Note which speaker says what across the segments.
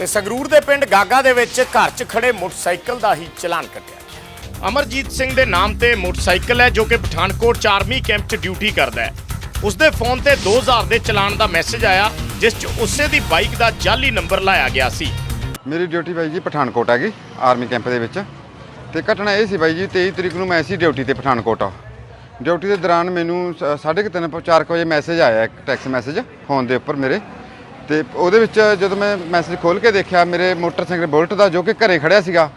Speaker 1: ਤੇ ਸੰਗਰੂਰ ਦੇ ਪਿੰਡ ਗਾਗਾ ਦੇ ਵਿੱਚ ਘਰ 'ਚ ਖੜੇ ਮੋਟਰਸਾਈਕਲ ਦਾ ਹੀ ਚਲਾਨ ਕੱਟਿਆ। ਅਮਰਜੀਤ ਸਿੰਘ ਦੇ ਨਾਮ ਤੇ ਮੋਟਰਸਾਈਕਲ ਹੈ ਜੋ ਕਿ ਪਠਾਨਕੋਟ 'ਚ ਆਰਮੀ ਕੈਂਪ 'ਚ ਡਿਊਟੀ ਕਰਦਾ ਹੈ। ਉਸ ਦੇ ਫੋਨ ਤੇ 2000 ਦੇ ਚਲਾਨ ਦਾ ਮੈਸੇਜ ਆਇਆ, ਜਿਸ 'ਚ ਉਸੇ ਦੀ ਬਾਈਕ ਦਾ ਜਾਲੀ ਨੰਬਰ ਲਾਇਆ ਗਿਆ ਸੀ।
Speaker 2: ਮੇਰੀ ਡਿਊਟੀ ਬਾਈ ਜੀ ਪਠਾਨਕੋਟ ਹੈਗੀ, ਆਰਮੀ ਕੈਂਪ ਦੇ ਵਿੱਚ। ਤੇ ਘਟਨਾ ਇਹ ਸੀ ਬਾਈ ਜੀ 23 ਤਰੀਕ ਨੂੰ ਮੈਂ ਸੀ ਡਿਊਟੀ ਤੇ ਪਠਾਨਕੋਟ ਡਿਊਟੀ ਦੇ ਦੌਰਾਨ ਮੈਨੂੰ 3:30 4 ਵਜੇ ਮੈਸੇਜ ਆਇਆ, ਇੱਕ ਟੈਕਸ ਮੈਸੇਜ, ਫੋਨ ਦੇ ਉੱਪਰ ਮੇਰੇ। ਤੇ ਉਹਦੇ ਵਿੱਚ ਜਦੋਂ ਮੈਂ ਮੈਸੇਜ ਖੋਲ ਕੇ ਦੇਖਿਆ, ਮੇਰੇ ਮੋਟਰਸਾਈਕਲ ਬੁਲਟ ਦਾ ਜੋ ਕਿ ਘਰੇ ਖੜਿਆ ਸੀਗਾ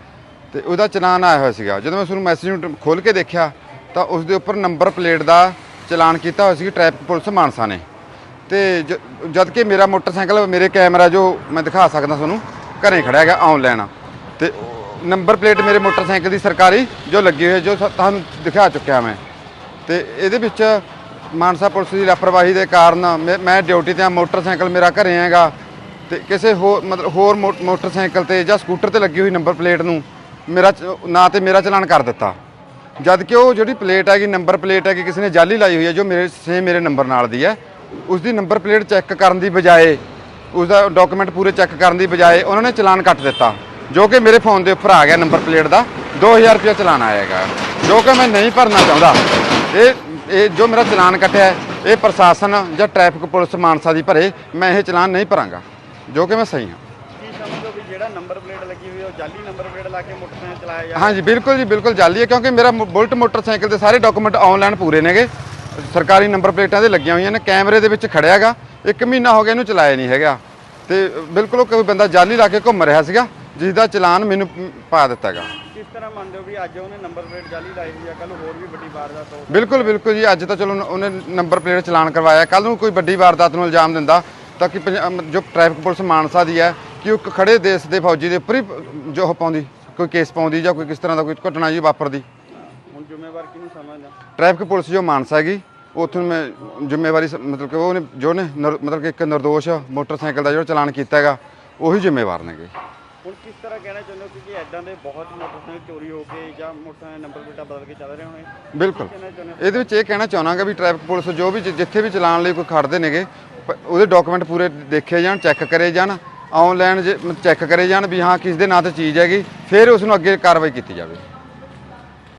Speaker 2: ਤੇ ਉਹਦਾ ਚਲਾਨ ਆਇਆ ਹੋਇਆ ਸੀਗਾ। ਜਦੋਂ ਮੈਂ ਉਸ ਨੂੰ ਮੈਸੇਜ ਨੂੰ ਖੋਲ ਕੇ ਦੇਖਿਆ, ਤਾਂ ਉਸ ਦੇ ਉੱਪਰ ਨੰਬਰ ਪਲੇਟ ਦਾ ਚਲਾਨ ਕੀਤਾ ਹੋਇਆ ਸੀ ਟ੍ਰੈਫਿਕ ਪੁਲਿਸ ਮਾਨਸਾ ਨੇ। ਤੇ ਜ- ਜਦ ਕਿ ਮੇਰਾ ਮੋਟਰਸਾਈਕਲ, ਮੇਰੇ ਕੈਮਰਾ ਜੋ ਮੈਂ ਦਿਖਾ ਸਕਦਾ ਤੁਹਾਨੂੰ, ਘਰੇ ਖੜਿਆ ਹੈਗਾ ਆਨਲਾਈਨ ਤੇ ਨੰਬਰ ਪਲੇਟ ਮੇਰੇ ਮੋਟਰਸਾਈਕਲ ਦੀ ਸਰਕਾਰੀ ਜੋ ਲੱਗੀ ਹੋਈ ਹੈ, ਜੋ ਤੁਹਾਨੂੰ ਦਿਖਾ ਚੁੱਕਿਆ ਮੈਂ। ਤੇ ਇਹਦੇ ਵਿੱਚ ਮਾਨਸਾ ਪੁਲਿਸ ਦੀ ਲਾਪਰਵਾਹੀ ਦੇ ਕਾਰਨ ਮੈਂ- ਮੈਂ ਡਿਊਟੀ ਤੇ ਆ, ਮੋਟਰਸਾਈਕਲ ਮੇਰਾ ਘਰੇ ਹੈਗਾ। ਤੇ ਕਿਸੇ ਹੋਰ ਮਤਲਬ ਹੋਰ ਮੋ- ਮੋਟਰਸਾਈਕਲ ਤੇ ਜਾਂ ਸਕੂਟਰ ਤੇ ਲੱਗੀ ਹੋਈ ਨੰਬਰ ਪਲੇਟ ਨੂੰ ਮੇਰਾ ਨਾ ਤੇ ਮੇਰਾ ਚਲਾਨ ਕਰ ਦਿੱਤਾ। ਜਦ ਕਿ ਉਹ ਜਿਹੜੀ ਪਲੇਟ ਹੈਗੀ, ਨੰਬਰ ਪਲੇਟ ਹੈਗੀ, ਕਿਸੇ ਨੇ ਜਾਲੀ ਲਾਈ ਹੋਈ ਹੈ, ਜੋ ਮੇਰੇ ਸੇਮ ਮੇਰੇ ਨੰਬਰ ਨਾਲ ਦੀ ਹੈ ਉਸ ਦੀ ਨੰਬਰ ਪਲੇਟ ਚੈੱਕ ਕਰਨ ਦੀ ਬਜਾਏ ਉਸ ਦਾ ਡਾਕੂਮੈਂਟ ਪੂਰੇ ਚੈੱਕ ਕਰਨ ਦੀ ਬਜਾਏ ਉਹਨਾਂ ਨੇ ਚਲਾਨ ਕੱਟ ਦਿੱਤਾ, ਜੋ ਕਿ ਮੇਰੇ ਫੋਨ ਦੇ ਉੱਪਰ ਆ ਗਿਆ ਨੰਬਰ ਪਲੇਟ ਦਾ। 2000 ਰੁਪਏ ਚਲਾਨ ਆਏਗਾ ਜੋ ਕਿ ਮੈਂ ਨਹੀਂ ਭਰਨਾ ਚਾਹੁੰਦਾ। ਇਹ ਇਹ ਜੋ ਮੇਰਾ ਚਲਾਨ ਕੱਟਿਆ ਹੈ, ਇਹ ਪ੍ਰਸ਼ਾਸਨ ਜਾਂ ਟ੍ਰੈਫਿਕ ਪੁਲਿਸ ਮਾਨਸਾ ਦੀ ਭਰੇ ਮੈਂ ਇਹ ਚਲਾਨ ਨਹੀਂ ਭਰਾਂਗਾ ਜੋ ਕਿ ਮੈਂ ਸਹੀ ਹਾਂ।
Speaker 3: ਕੀ ਸਮਝੋ ਵੀ ਜਿਹੜਾ ਨੰਬਰ ਪਲੇਟ ਲੱਗੀ ਹੋਈ ਹੈ ਉਹ ਜਾਲੀ ਨੰਬਰ ਪਲੇਟ ਲਾ ਕੇ ਮੋਟਰਸਾਈਕਲ ਚਲਾਇਆ ਜਾ
Speaker 2: ਹਾਂਜੀ ਬਿਲਕੁਲ ਜੀ ਬਿਲਕੁਲ ਜਾਲੀ ਹੈ ਕਿਉਂਕਿ ਮੇਰਾ ਮੋ- ਬੁਲਟ ਮੋਟਰਸਾਈਕਲ ਦੇ ਸਾਰੇ ਡਾਕੂਮੈਂਟ ਆਨਲਾਈਨ ਪੂਰੇ ਨੇਗੇ। ਸਰਕਾਰੀ ਨੰਬਰ ਪਲੇਟਾਂ ਦੇ ਲੱਗੀਆਂ ਹੋਈਆਂ ਨੇ ਕੈਮਰੇ ਦੇ ਵਿੱਚ ਖੜਿਆ ਹੈਗਾ ਇੱਕ ਮਹੀਨਾ ਹੋ ਗਿਆ ਇਹਨੂੰ ਚਲਾਇਆ ਨਹੀਂ ਹੈਗਾ। ਤੇ ਬਿਲਕੁਲ ਉਹ ਕੋਈ ਬੰਦਾ ਜਾਲੀ ਲਾ ਕੇ ਘੁੰਮ ਰਿਹਾ ਸੀਗਾ ਜਿਸ ਦਾ ਚਲਾਨ ਮੈਨੂੰ ਪਾ ਦਿੱਤਾ ਹੈਗਾ
Speaker 3: ਕਿਸ ਤਰ੍ਹਾਂ ਮੰਨਦੇ ਹੋ ਵੀ ਅੱਜ ਉਹਨੇ ਨੰਬਰ ਪਲੇਟ ਜਾਲੀ ਲਾਈ ਹੋਈ ਆ ਕੱਲ ਹੋਰ ਵੀ ਵੱਡੀ ਵਾਰਦਾਤ ਹੋ
Speaker 2: ਬਿਲਕੁਲ ਬਿਲਕੁਲ ਜੀ ਅੱਜ ਤਾਂ ਚਲੋ ਉਹਨੇ ਨੰਬਰ ਪਲੇਟ ਚਲਾਨ ਕਰਵਾਇਆ। ਕੱਲ ਨੂੰ ਕੋਈ ਵੱਡੀ ਵਾਰਦਾਤ ਨੂੰ ਇਲਜ਼ਾਮ ਦਿੰਦਾ ਤਾਂ ਕਿ ਜੋ ਟ੍ਰੈਫਿਕ ਪੁਲਿਸ ਮਾਨਸਾ ਦੀ ਹੈ ਕਿ ਉਹ ਖੜੇ ਦੇਸ਼ ਦੇ ਫੌਜੀ ਦੇ ਉੱਪਰ ਹੀ ਜੋ ਉਹ ਪਾਉਂਦੀ ਕੋਈ ਕੇਸ ਪਾਉਂਦੀ ਜਾਂ ਕੋਈ ਕਿਸ ਤਰ੍ਹਾਂ ਦਾ ਕੋਈ ਘਟਨਾ ਜੀ ਵਾਪਰਦੀ।
Speaker 3: ਹੁਣ ਜ਼ਿੰਮੇਵਾਰ ਕਿਹਨੂੰ ਸਮਝਦਾ
Speaker 2: ਟ੍ਰੈਫਿਕ ਪੁਲਿਸ ਜੋ ਮਾਨਸਾ ਹੈਗੀ ਉੱਥੋਂ ਮੈਂ ਜ਼ਿੰਮੇਵਾਰੀ ਮਤਲਬ ਕਿ ਉਹਨੇ ਜੋ ਨੇ ਮਤਲਬ ਕਿ ਇੱਕ ਨਿਰਦੋਸ਼ ਮੋਟਰਸਾਈਕਲ ਦਾ ਜਿਹੜਾ ਚਲਾਨ ਕੀਤਾ ਹੈਗਾ ਉਹੀ ਜ਼ਿੰਮੇਵਾਰ ਨੇਗੇ।
Speaker 3: ਹੁਣ ਕਿਸ ਤਰ੍ਹਾਂ ਕਹਿਣਾ ਚਾਹੁੰਦੇ ਹੋ ਕਿ ਕਿ ਐਦਾਂ ਦੇ ਬਹੁਤ ਮੋਟਰਸਾਈਕਲ ਚੋਰੀ ਹੋ ਕੇ ਜਾਂ ਮੋਟਰਸਾਈਕਲ ਨੰਬਰ ਪਲੇਟਾਂ ਬਦਲ ਕੇ ਚੱਲ ਰਹੇ ਹੋਣੇ
Speaker 2: ਬਿਲਕੁਲ। ਇਹਦੇ ਵਿੱਚ ਇਹ ਕਹਿਣਾ ਚਾਹਣਾਗਾ ਵੀ ਟ੍ਰੈਫਿਕ ਪੁਲਿਸ ਜੋ ਵੀ ਜਿੱਥੇ ਵੀ ਚਲਾਨ ਲਈ ਕੋਈ ਖੜਦੇ ਨੇਗੇ ਉਹਦੇ ਡਾਕੂਮੈਂਟ ਪੂਰੇ ਦੇਖੇ ਜਾਣ ਚੈੱਕ ਕਰੇ ਜਾਣ ਆਨਲਾਈਨ ਚੈੱਕ ਕਰੇ ਜਾਣ ਵੀ ਹਾਂ ਕਿਸ ਦੇ ਨਾਂ ਤੇ ਚੀਜ਼ ਹੈਗੀ ਫਿਰ ਉਸ ਨੂੰ ਅੱਗੇ ਕਾਰਵਾਈ ਕੀਤੀ ਜਾਵੇ।